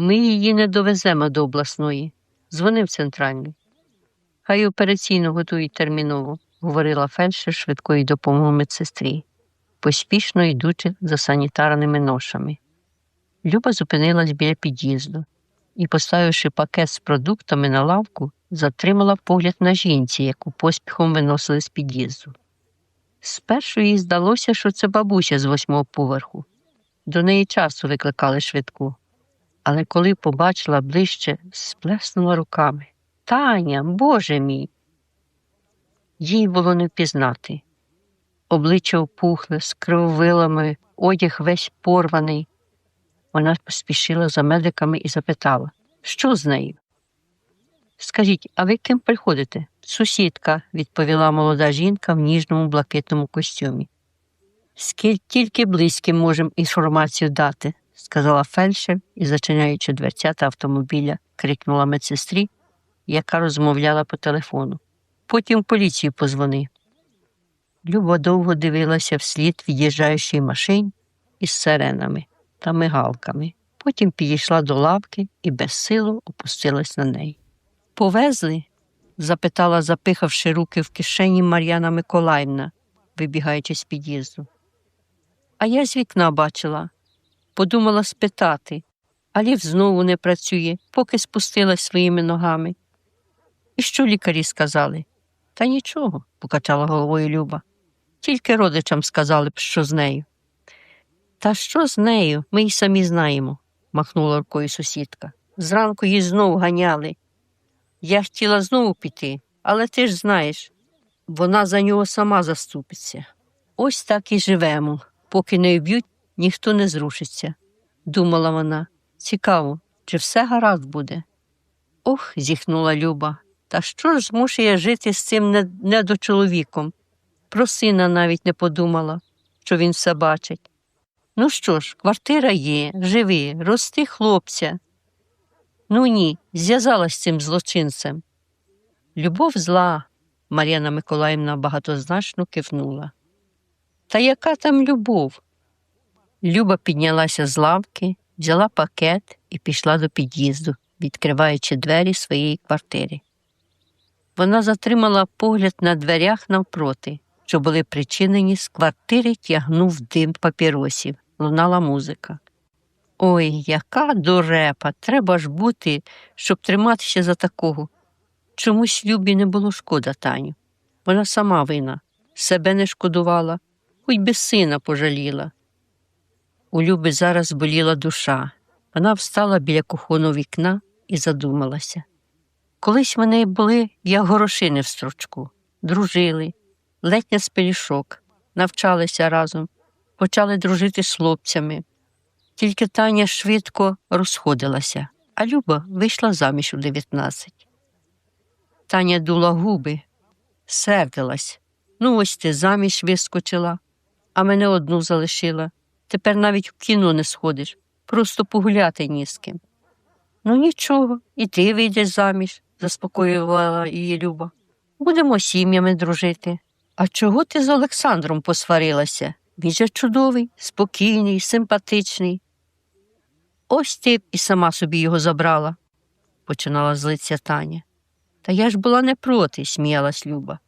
Ми її не довеземо до обласної. Дзвони в центральний. Хай операційно готують терміново, говорила фельдшер швидкої допомоги медсестрі, поспішно йдучи за санітарними ношами. Люба зупинилась біля під'їзду і, поставивши пакет з продуктами на лавку, затримала погляд на жінці, яку поспіхом виносили з під'їзду. Спершу їй здалося, що це бабуся з восьмого поверху. До неї часто викликали швидку. Але коли побачила ближче, сплеснула руками. Таня, Боже мій. Їй було не впізнати. Обличчя опухле, з кривовилами, одяг весь порваний. Вона поспішила за медиками і запитала, що з нею? Скажіть, а ви ким приходите? Сусідка, відповіла молода жінка в ніжному блакитному костюмі. Скільки тільки близьким можемо інформацію дати, сказала фельдшер і, зачиняючи дверцята автомобіля, крикнула медсестрі, яка розмовляла по телефону. Потім поліцію позвони. Люба довго дивилася вслід від'їжджаючої машин із сиренами та мигалками. Потім підійшла до лавки і безсило опустилась на неї. Повезли? запитала, запихавши руки в кишені Мар'яна Миколаївна, вибігаючи з під'їзду. А я з вікна бачила, подумала спитати, а ліфт знову не працює, поки спустилась своїми ногами. І що лікарі сказали? Та нічого, покачала головою Люба. Тільки родичам сказали б, що з нею. Та що з нею? Ми й самі знаємо, махнула рукою сусідка. Зранку її знову ганяли. Я хотіла знову піти, але ти ж знаєш, вона за нього сама заступиться. Ось так і живемо. Поки не вб'ють, ніхто не зрушиться, думала вона. Цікаво, чи все гаразд буде? Ох, зіхнула Люба. Та що ж змушує жити з цим недочоловіком? Про сина навіть не подумала, що він все бачить. Ну що ж, квартира є, живи, рости хлопця. Ну ні, зв'язалась з цим злочинцем. Любов зла, Мар'яна Миколаївна багатозначно кивнула. Та яка там любов? Люба піднялася з лавки, взяла пакет і пішла до під'їзду, відкриваючи двері своєї квартири. Вона затримала погляд на дверях навпроти, що були причинені з квартири, тягнув дим папіросів, лунала музика. Ой, яка дурепа, треба ж бути, щоб триматися за такого. Чомусь Любі не було шкода Таню. Вона сама вина, себе не шкодувала, хоч би сина пожаліла. У Люби зараз боліла душа. Вона встала біля кухонного вікна і задумалася. Колись вони були, як горошини в стручку, дружили, ледь не з пелішок, навчалися разом, почали дружити з хлопцями. Тільки Таня швидко розходилася, а Люба вийшла заміж у 19. Таня дула губи, сердилась. Ну, ось ти заміж вискочила, а мене одну залишила. Тепер навіть в кіно не сходиш, просто погуляти ні з ким. Ну нічого, і ти вийдеш заміж, заспокоювала її Люба. Будемо сім'ями дружити. А чого ти з Олександром посварилася? Він же чудовий, спокійний, симпатичний. Ось ти б і сама собі його забрала, починала злитися Таня. Та я ж була не проти, сміялась Люба.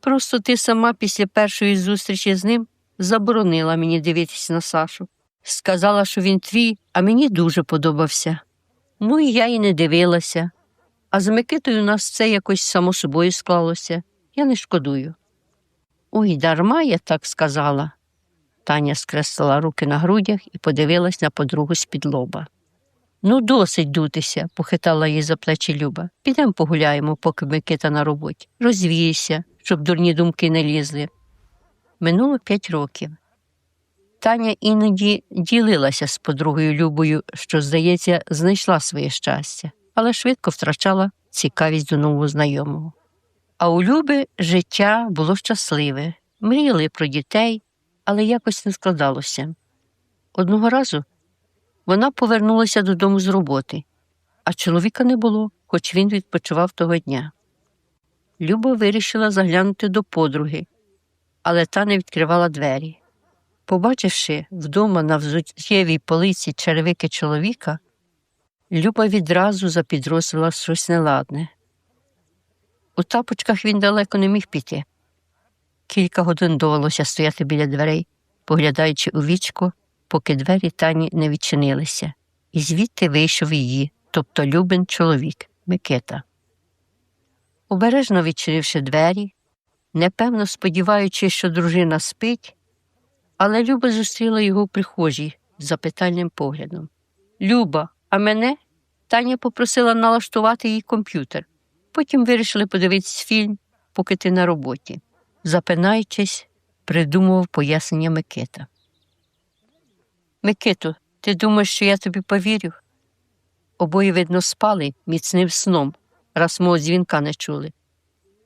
Просто ти сама після першої зустрічі з ним заборонила мені дивитися на Сашу. Сказала, що він твій, а мені дуже подобався. Ну і я й не дивилася. А з Микитою у нас все якось само собою склалося. Я не шкодую. Ой, дарма я так сказала. Таня скреслила руки на грудях і подивилась на подругу з-під лоба. Ну, досить дутися, похитала її за плечі Люба. Підемо погуляємо, поки Микита на роботі. Розвійся, щоб дурні думки не лізли. Минуло п'ять років. Таня іноді ділилася з подругою Любою, що, здається, знайшла своє щастя, але швидко втрачала цікавість до нового знайомого. А у Люби життя було щасливе, мріяли про дітей, але якось не складалося. Одного разу вона повернулася додому з роботи, а чоловіка не було, хоч він відпочивав того дня. Люба вирішила заглянути до подруги, але та не відкривала двері. Побачивши вдома на взуттєвій полиці черевики чоловіка, Люба відразу запідросила щось неладне. У тапочках він далеко не міг піти. Кілька годин довелося стояти біля дверей, поглядаючи у вічко, поки двері Тані не відчинилися, і звідти вийшов її, тобто Любин чоловік Микита. Обережно відчинивши двері, непевно сподіваючись, що дружина спить, але Люба зустріла його в прихожій з запитальним поглядом. Люба, а мене Таня попросила налаштувати їй комп'ютер. Потім вирішили подивитись фільм, поки ти на роботі. Запинаючись, придумував пояснення Микита. Микито, ти думаєш, що я тобі повірю? Обоє, видно, спали міцним сном, раз мого дзвінка не чули.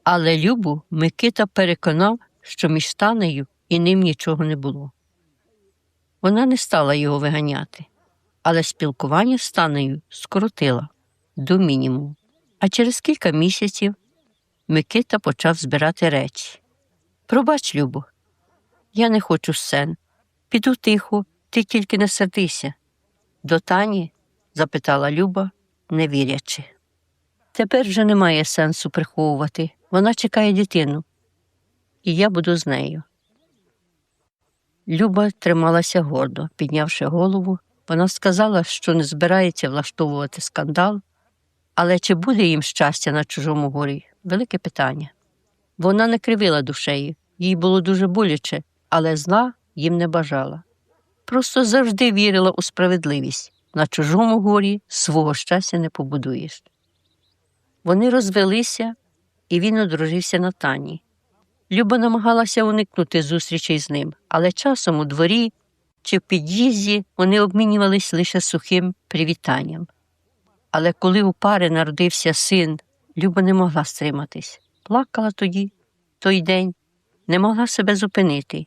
Але Любу Микита переконав, що між Танею і ним нічого не було. Вона не стала його виганяти, але спілкування з Танею скоротила до мінімуму. А через кілька місяців Микита почав збирати речі. Пробач, Любо, я не хочу сцен. Піду тихо, ти тільки не сердися. До Тані? запитала Люба, не вірячи. Тепер вже немає сенсу приховувати. Вона чекає дитину, і я буду з нею. Люба трималася гордо, піднявши голову, вона сказала, що не збирається влаштовувати скандал, але чи буде їм щастя на чужому горі велике питання. Вона не кривила душею, їй було дуже боляче, але зла їм не бажала. Просто завжди вірила у справедливість на чужому горі свого щастя не побудуєш. Вони розвелися, і він одружився на Тані. Люба намагалася уникнути зустрічей з ним, але часом у дворі чи в під'їзді вони обмінювались лише сухим привітанням. Але коли у пари народився син, Люба не могла стриматись. Плакала тоді, той день, не могла себе зупинити.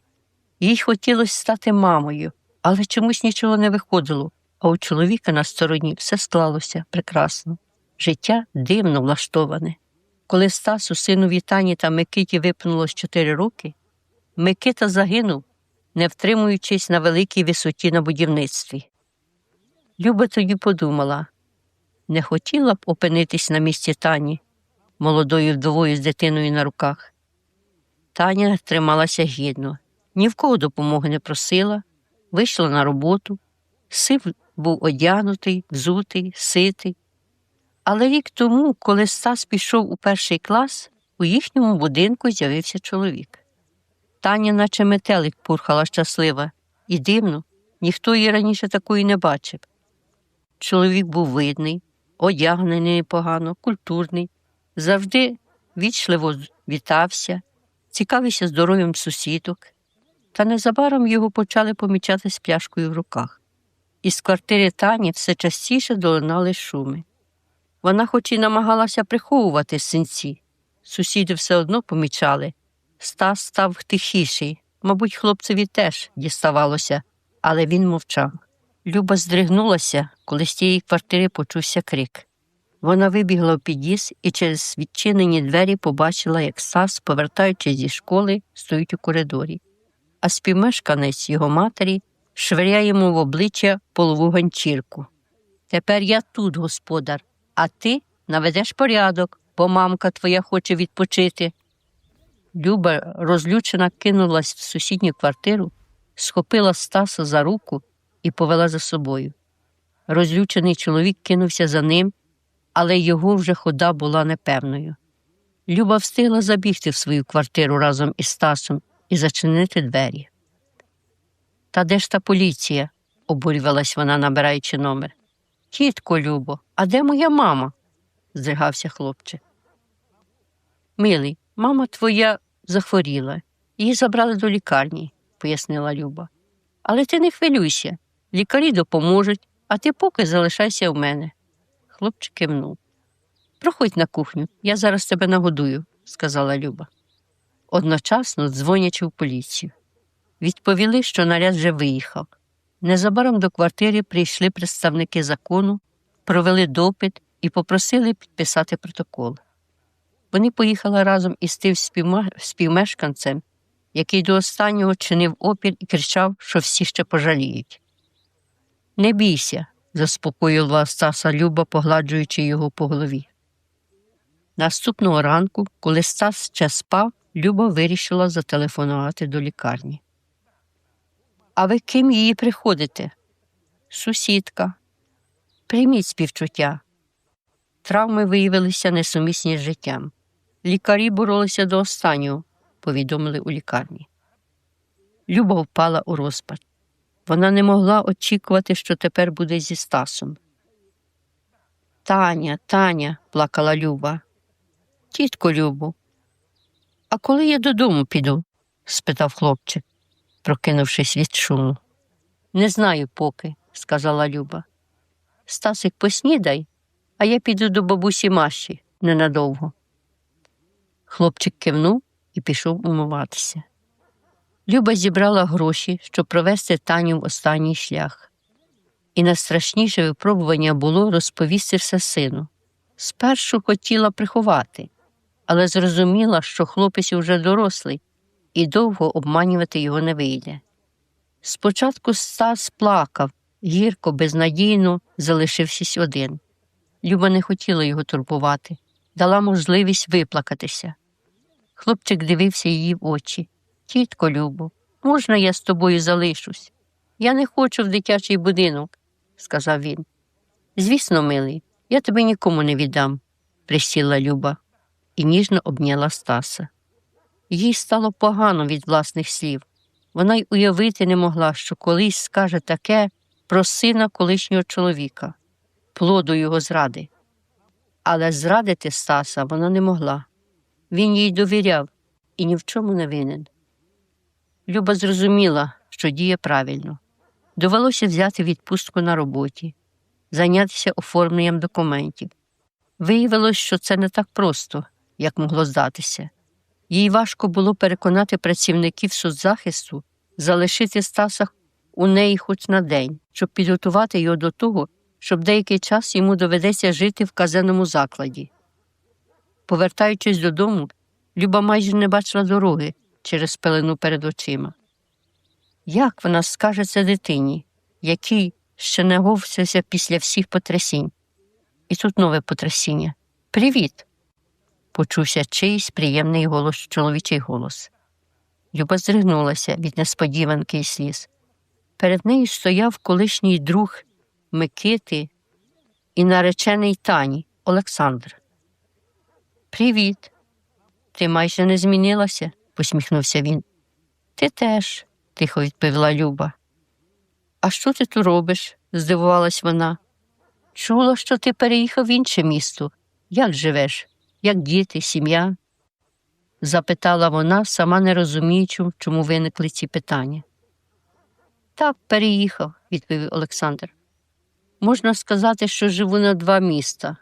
Їй хотілося стати мамою, але чомусь нічого не виходило, а у чоловіка на стороні все склалося прекрасно. Життя дивно влаштоване. Коли Стасу, сину Вітані та Микиті випнулось чотири роки, Микита загинув, не втримуючись на великій висоті на будівництві. Люба тоді подумала не хотіла б опинитись на місці Тані, молодою вдовою з дитиною на руках. Таня трималася гідно, ні в кого допомоги не просила, вийшла на роботу, сив був одягнутий, взутий, ситий. Але рік тому, коли Стас пішов у перший клас, у їхньому будинку з'явився чоловік. Таня, наче метелик, пурхала щаслива, і дивно, ніхто її раніше такої не бачив. Чоловік був видний, одягнений непогано, культурний, завжди вічливо вітався, цікавився здоров'ям сусідок, та незабаром його почали помічати з пляшкою в руках. Із квартири Тані все частіше долинали шуми. Вона хоч і намагалася приховувати синці. Сусіди все одно помічали. Стас став тихіший. Мабуть, хлопцеві теж діставалося, але він мовчав. Люба здригнулася, коли з тієї квартири почувся крик. Вона вибігла в під'їзд і через відчинені двері побачила, як Стас, повертаючись зі школи, стоїть у коридорі, а співмешканець його матері швиряє йому в обличчя полову ганчірку. Тепер я тут, господар, а ти наведеш порядок, бо мамка твоя хоче відпочити. Люба, розлючена, кинулась в сусідню квартиру, схопила Стаса за руку і повела за собою. Розлючений чоловік кинувся за ним, але його вже хода була непевною. Люба встигла забігти в свою квартиру разом із Стасом і зачинити двері. Та де ж та поліція? обурювалась вона, набираючи номер. Тітко Любо, а де моя мама? здригався хлопчик. Милий, мама твоя захворіла, її забрали до лікарні, пояснила Люба. Але ти не хвилюйся, лікарі допоможуть, а ти поки залишайся в мене. Хлопчик кивнув. Проходь на кухню, я зараз тебе нагодую, сказала Люба. Одночасно дзвонячи в поліцію. Відповіли, що наряд вже виїхав. Незабаром до квартири прийшли представники закону, провели допит і попросили підписати протокол. Вони поїхали разом із тим співмешканцем, який до останнього чинив опір і кричав, що всі ще пожаліють. Не бійся, заспокоїла Стаса Люба, погладжуючи його по голові. Наступного ранку, коли Стас ще спав, Люба вирішила зателефонувати до лікарні. А ви ким її приходите? Сусідка. Прийміть співчуття. Травми виявилися несумісні з життям. Лікарі боролися до останнього, повідомили у лікарні. Люба впала у розпач. Вона не могла очікувати, що тепер буде зі Стасом. Таня, Таня, плакала Люба. Тітко Любу, а коли я додому піду? спитав хлопчик, прокинувшись від шуму. Не знаю поки, сказала Люба. Стасик, поснідай, а я піду до бабусі Маші ненадовго. Хлопчик кивнув і пішов умиватися. Люба зібрала гроші, щоб провести Таню в останній шлях. І найстрашніше випробування було розповісти все сину. Спершу хотіла приховати, але зрозуміла, що хлопець уже дорослий, і довго обманювати його не вийде. Спочатку Стас плакав, гірко, безнадійно залишившись один. Люба не хотіла його турбувати, дала можливість виплакатися. Хлопчик дивився її в очі. Тітко Любо, можна я з тобою залишусь? Я не хочу в дитячий будинок, сказав він. Звісно, милий, я тебе нікому не віддам, присіла Люба і ніжно обняла Стаса. Їй стало погано від власних слів. Вона й уявити не могла, що колись скаже таке про сина колишнього чоловіка, плоду його зради. Але зрадити Стаса вона не могла. Він їй довіряв і ні в чому не винен. Люба зрозуміла, що діє правильно. Довелося взяти відпустку на роботі, зайнятися оформленням документів. Виявилось, що це не так просто, як могло здатися. Їй важко було переконати працівників соцзахисту залишити Стаса у неї хоч на день, щоб підготувати його до того, щоб деякий час йому доведеться жити в казенному закладі. Повертаючись додому, Люба майже не бачила дороги через пелену перед очима. Як вона скаже це дитині, який ще не говсився після всіх потрясінь? І тут нове потрясіння. Привіт! Почувся чийсь приємний голос, чоловічий голос. Люба здригнулася від несподіванки і сліз. Перед нею стояв колишній друг Микити і наречений Тані Олександр. Привіт. Ти майже не змінилася, посміхнувся він. Ти теж, тихо відповіла Люба. А що ти тут робиш? здивувалась вона. Чула, що ти переїхав в інше місто. Як живеш? Як діти, сім'я? запитала вона, сама не розуміючи, чому виникли ці питання. Так, переїхав, відповів Олександр. Можна сказати, що живу на два міста.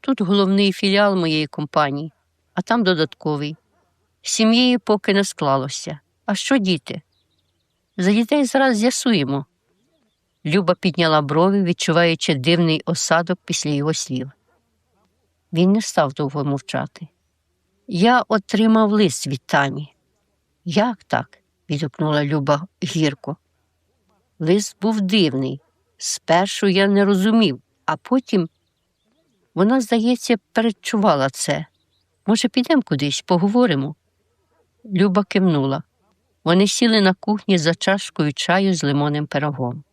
Тут головний філіал моєї компанії, а там додатковий. Сім'єю поки не склалося. А що діти? За дітей зараз з'ясуємо. Люба підняла брови, відчуваючи дивний осадок після його слів. Він не став довго мовчати. Я отримав лист від Тані. Як так? відгукнула Люба гірко. Лист був дивний. Спершу я не розумів, а потім вона, здається, передчувала це. Може, підемо кудись, поговоримо? Люба кивнула. Вони сіли на кухні за чашкою чаю з лимонним пирогом.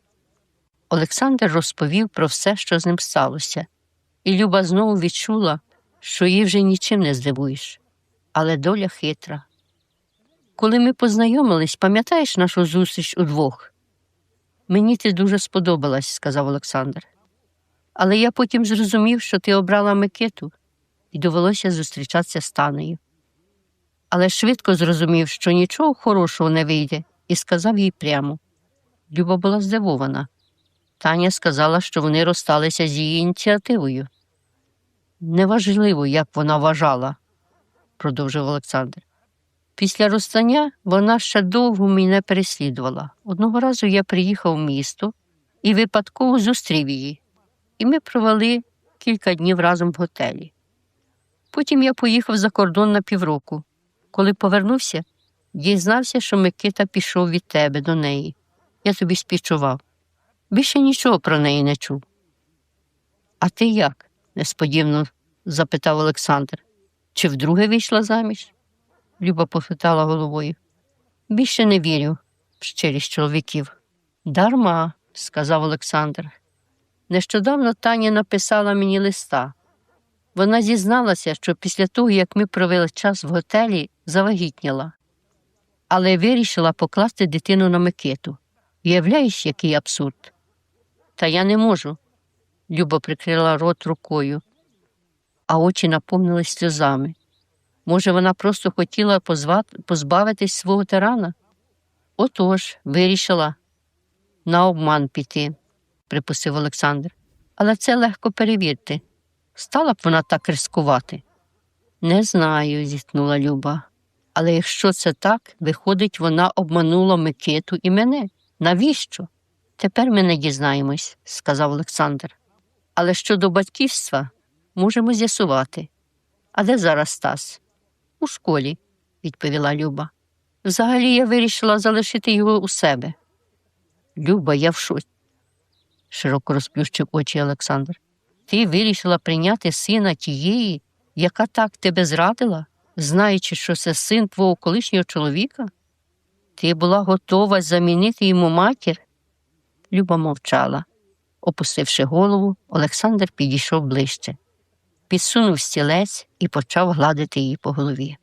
Олександр розповів про все, що з ним сталося, і Люба знову відчула, що її вже нічим не здивуєш, але доля хитра. Коли ми познайомились, пам'ятаєш нашу зустріч удвох? Мені ти дуже сподобалась, сказав Олександр. Але я потім зрозумів, що ти обрала Микиту, і довелося зустрічатися з Танею. Але швидко зрозумів, що нічого хорошого не вийде, і сказав їй прямо. Люба була здивована. Таня сказала, що вони розсталися з її ініціативою. Неважливо, як вона вважала, продовжив Олександр. Після розстання вона ще довго мене переслідувала. Одного разу я приїхав в місто і випадково зустрів її, і ми провели кілька днів разом в готелі. Потім я поїхав за кордон на півроку. Коли повернувся, дізнався, що Микита пішов від тебе до неї. Я тобі співчував. Більше нічого про неї не чув. А ти як? несподівано запитав Олександр. Чи вдруге вийшла заміж? Люба похитала головою. Більше не вірю в щирість чоловіків. Дарма, сказав Олександр. Нещодавно Таня написала мені листа. Вона зізналася, що після того, як ми провели час в готелі, завагітніла, але вирішила покласти дитину на Микиту. Уявляєш, який абсурд? Та я не можу. Люба прикрила рот рукою, а очі наповнились сльозами. Може, вона просто хотіла позбавитись свого тирана? Отож, вирішила на обман піти, припустив Олександр. Але це легко перевірити. Стала б вона так рискувати? Не знаю, зітхнула Люба. Але якщо це так, виходить, вона обманула Микиту і мене. Навіщо? Тепер ми не дізнаємось, сказав Олександр. Але щодо батьківства можемо з'ясувати. А де зараз Стас? У школі, відповіла Люба. Взагалі я вирішила залишити його у себе. Люба, я в шоці, широко розплющив очі Олександр. Ти вирішила прийняти сина тієї, яка так тебе зрадила, знаючи, що це син твого колишнього чоловіка? Ти була готова замінити йому матір? Люба мовчала. Опустивши голову, Олександр підійшов ближче, підсунув стілець і почав гладити її по голові.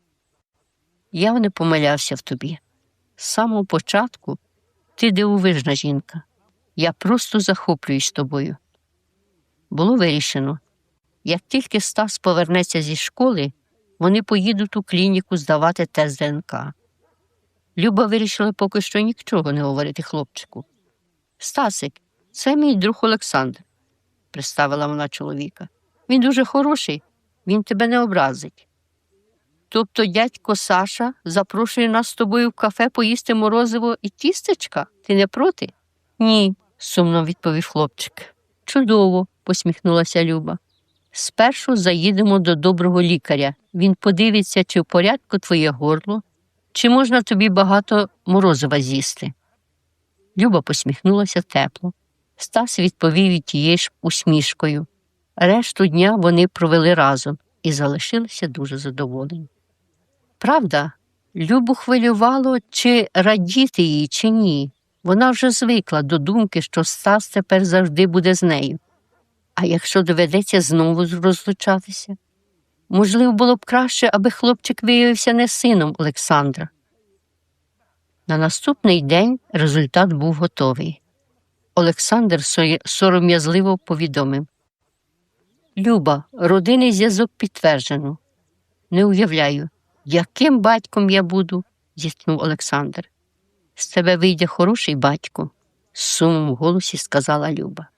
Я не помилявся в тобі. З самого початку ти дивовижна жінка. Я просто захоплююсь тобою. Було вирішено. Як тільки Стас повернеться зі школи, вони поїдуть у клініку здавати тест ДНК. Люба вирішила поки що нічого не говорити хлопчику. Стасик, це мій друг Олександр, представила вона чоловіка. Він дуже хороший, він тебе не образить. Тобто дядько Саша запрошує нас з тобою в кафе поїсти морозиво і тістечка? Ти не проти? Ні, сумно відповів хлопчик. Чудово, посміхнулася Люба. Спершу заїдемо до доброго лікаря. Він подивиться, чи в порядку твоє горло, чи можна тобі багато морозива з'їсти. Люба посміхнулася тепло. Стас відповів і тією ж усмішкою. Решту дня вони провели разом і залишилися дуже задоволені. Правда, Любу хвилювало, чи радіти їй, чи ні. Вона вже звикла до думки, що Стас тепер завжди буде з нею. А якщо доведеться знову розлучатися? Можливо, було б краще, аби хлопчик виявився не сином Олександра. На наступний день результат був готовий. Олександр сором'язливо повідомив Люба, родинний зв'язок підтверджено. Не уявляю, яким батьком я буду, зітхнув Олександр. З тебе вийде хороший батько, з сумом в голосі сказала Люба.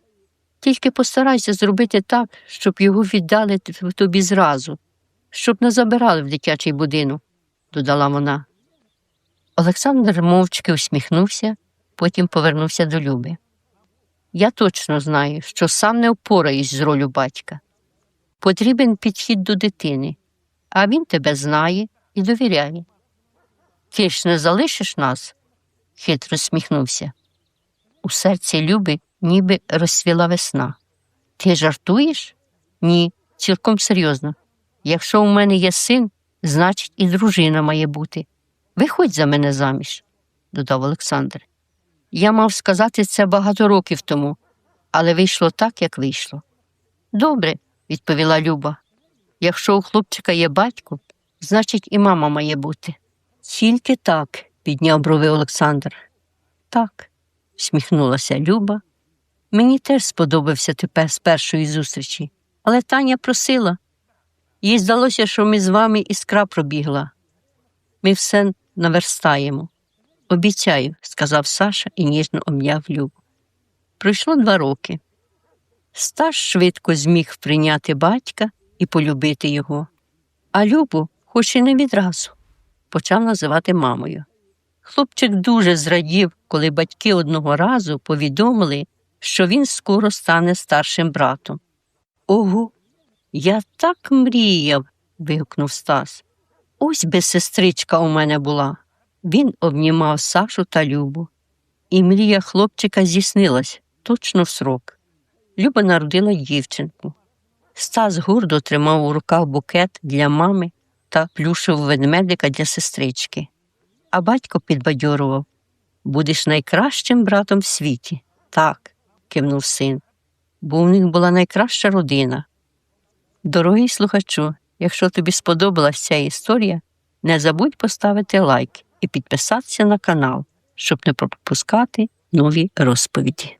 Тільки постарайся зробити так, щоб його віддали тобі зразу, щоб не забирали в дитячий будинок, додала вона. Олександр мовчки усміхнувся, потім повернувся до Люби. Я точно знаю, що сам не впораюсь з ролю батька. Потрібен підхід до дитини, а він тебе знає і довіряє. Ти ж не залишиш нас? хитро сміхнувся. У серці Люби ніби розсвіла весна. Ти жартуєш? Ні, цілком серйозно. Якщо у мене є син, значить і дружина має бути. Виходь за мене заміж, додав Олександр. Я мав сказати це багато років тому, але вийшло так, як вийшло. Добре, відповіла Люба. Якщо у хлопчика є батько, значить, і мама має бути. Тільки так, підняв брови Олександр. Так, всміхнулася Люба. Мені теж сподобався тепер з першої зустрічі, але Таня просила. Їй здалося, що ми з вами іскра пробігла. Ми все наверстаємо. Обіцяю, сказав Саша і ніжно обняв Любу. Пройшло два роки. Сташ швидко зміг прийняти батька і полюбити його, а Любу, хоч і не відразу, почав називати мамою. Хлопчик дуже зрадів, коли батьки одного разу повідомили, що він скоро стане старшим братом. Ого, я так мріяв. вигукнув Стас. Ось би сестричка у мене була. Він обнімав Сашу та Любу. І мрія хлопчика здійснилась. точно в срок. Люба народила дівчинку. Стас гордо тримав у руках букет для мами та плюшевого ведмедика для сестрички. А батько підбадьорував Будеш найкращим братом в світі. Так, кивнув син, бо у них була найкраща родина. Дорогий слухачу, якщо тобі сподобалась ця історія, не забудь поставити лайк і підписатися на канал, щоб не пропускати нові розповіді.